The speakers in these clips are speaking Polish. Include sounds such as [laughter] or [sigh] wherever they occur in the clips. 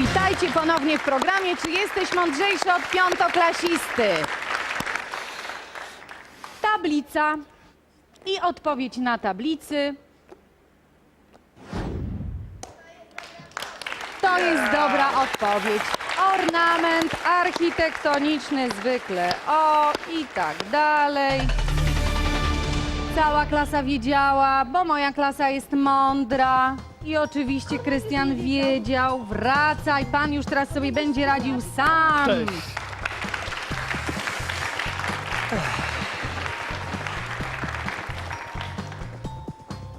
Witajcie ponownie w programie Czy jesteś mądrzejszy od piątoklasisty? Tablica i odpowiedź na tablicy. To jest dobra odpowiedź. Ornament architektoniczny zwykle. O i tak dalej. Cała klasa wiedziała, bo moja klasa jest mądra. I oczywiście Krystian wiedział. Wracaj, pan już teraz sobie będzie radził sam. Cześć.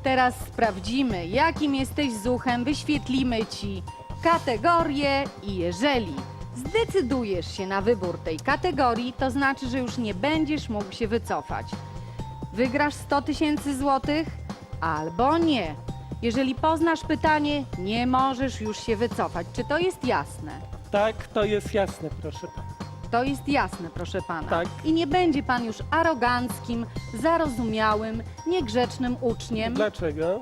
Teraz sprawdzimy, jakim jesteś zuchem, wyświetlimy ci kategorię i jeżeli zdecydujesz się na wybór tej kategorii, to znaczy, że już nie będziesz mógł się wycofać. Wygrasz 100 tysięcy złotych albo nie. Jeżeli poznasz pytanie, nie możesz już się wycofać. Czy to jest jasne? Tak, to jest jasne, proszę pana. To jest jasne, proszę pana. Tak. I nie będzie pan już aroganckim, zarozumiałym, niegrzecznym uczniem. Dlaczego?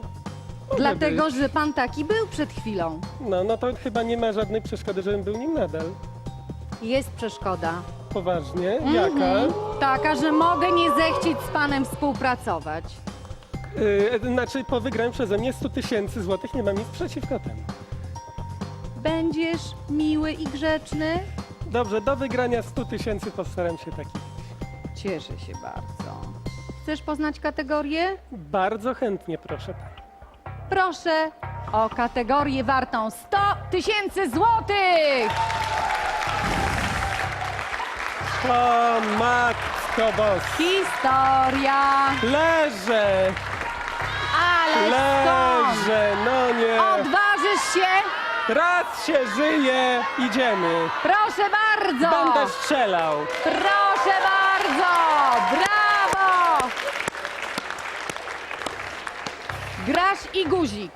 Mogę Dlatego, być. że pan taki był przed chwilą. No, no to chyba nie ma żadnej przeszkody, żebym był nim nadal. Jest przeszkoda. Poważnie? Mhm. Jaka? Taka, że mogę nie zechcieć z panem współpracować. Yy, znaczy, po wygraniu przeze mnie 100 tysięcy złotych nie mam nic przeciwko temu. Będziesz miły i grzeczny? Dobrze, do wygrania 100 tysięcy postaram się taki. Cieszę się bardzo. Chcesz poznać kategorię? Bardzo chętnie, proszę pana. Proszę o kategorię wartą 100 tysięcy złotych! O, matko bos. Historia! Leżę! Leżę! No nie! Odważysz się? Raz się żyje! Idziemy! Proszę bardzo! Będę strzelał! Proszę bardzo! Brawo! Grasz i guzik.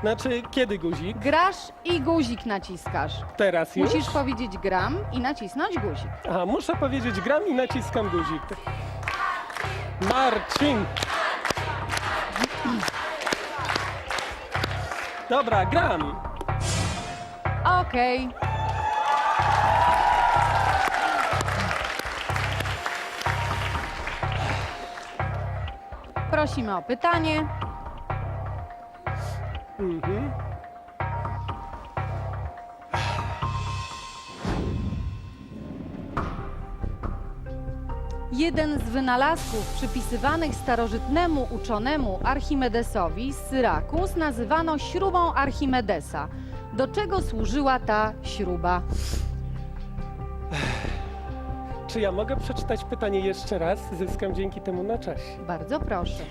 Znaczy, kiedy guzik? Grasz i guzik naciskasz. Teraz już? Musisz powiedzieć gram i nacisnąć guzik. Aha, muszę powiedzieć gram i naciskam guzik. Marcin! Dobra, gram! Okej. Prosimy o pytanie. Mhm. Jeden z wynalazków przypisywanych starożytnemu uczonemu Archimedesowi z Syrakus nazywano śrubą Archimedesa. Do czego służyła ta śruba? [sighs] Czy ja mogę przeczytać pytanie jeszcze raz? Zyskam dzięki temu na czasie. Bardzo proszę.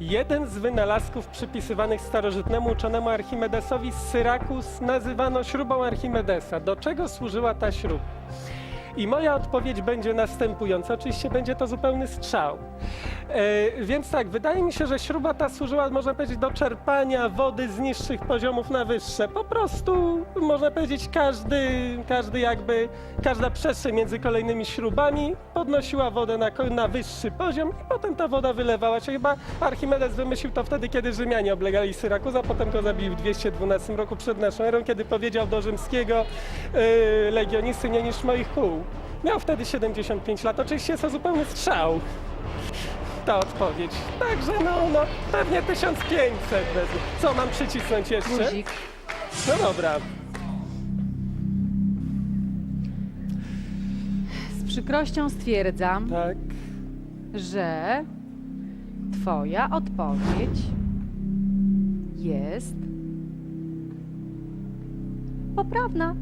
Jeden z wynalazków przypisywanych starożytnemu uczonemu Archimedesowi z Syrakus nazywano śrubą Archimedesa. Do czego służyła ta śruba? I moja odpowiedź będzie następująca. Oczywiście będzie to zupełny strzał. E, więc tak, wydaje mi się, że śruba ta służyła, można powiedzieć, do czerpania wody z niższych poziomów na wyższe. Po prostu, można powiedzieć, każdy, każdy jakby, każda przestrzeń między kolejnymi śrubami podnosiła wodę na, na wyższy poziom i potem ta woda wylewała się. Chyba Archimedes wymyślił to wtedy, kiedy Rzymianie oblegali Syrakuza, potem go zabili w 212 roku przed naszą erą, kiedy powiedział do rzymskiego yy, legionisty nie niż moich kół. Miał wtedy 75 lat. Oczywiście jest to zupełny strzał. Ta odpowiedź. Także no, no pewnie 1500 wezmę. Co mam przycisnąć jeszcze? Guzik. No dobra. Z przykrością stwierdzam, Tak. że Twoja odpowiedź jest poprawna.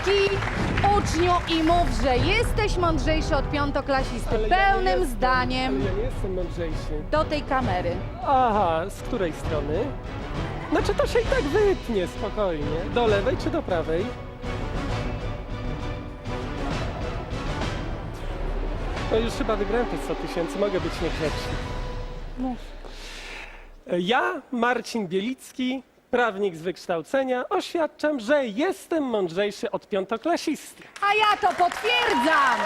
Arogancki uczniu i mów, że jesteś mądrzejszy od piątoklasisty, ale ja nie pełnym jestem, zdaniem Ale ja nie jestem mądrzejszy. do tej kamery. Aha, z której strony? Znaczy to się i tak wytnie spokojnie. Do lewej czy do prawej? No już chyba wygrałem te 100 tysięcy, mogę być niegrzeczny. Mów. Ja, Marcin Bielicki, prawnik z wykształcenia, oświadczam, że jestem mądrzejszy od piątoklasisty. A ja to potwierdzam!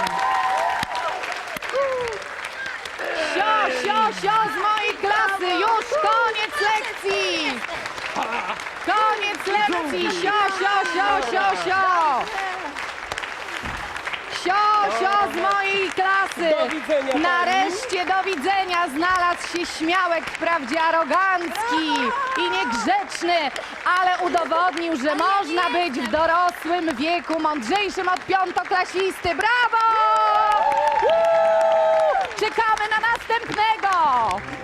Sio, sio, sio z mojej klasy! Już koniec lekcji! Koniec lekcji! Sio, sio, sio, sio, sio! Sio, sio z mojej klasy! Do widzenia, pani. Nareszcie do widzenia! Znalazł się śmiałek, wprawdzie arogancki i niegrzeczny, ale udowodnił, że można być w dorosłym wieku mądrzejszym od piątoklasisty. Brawo! Czekamy na następnego!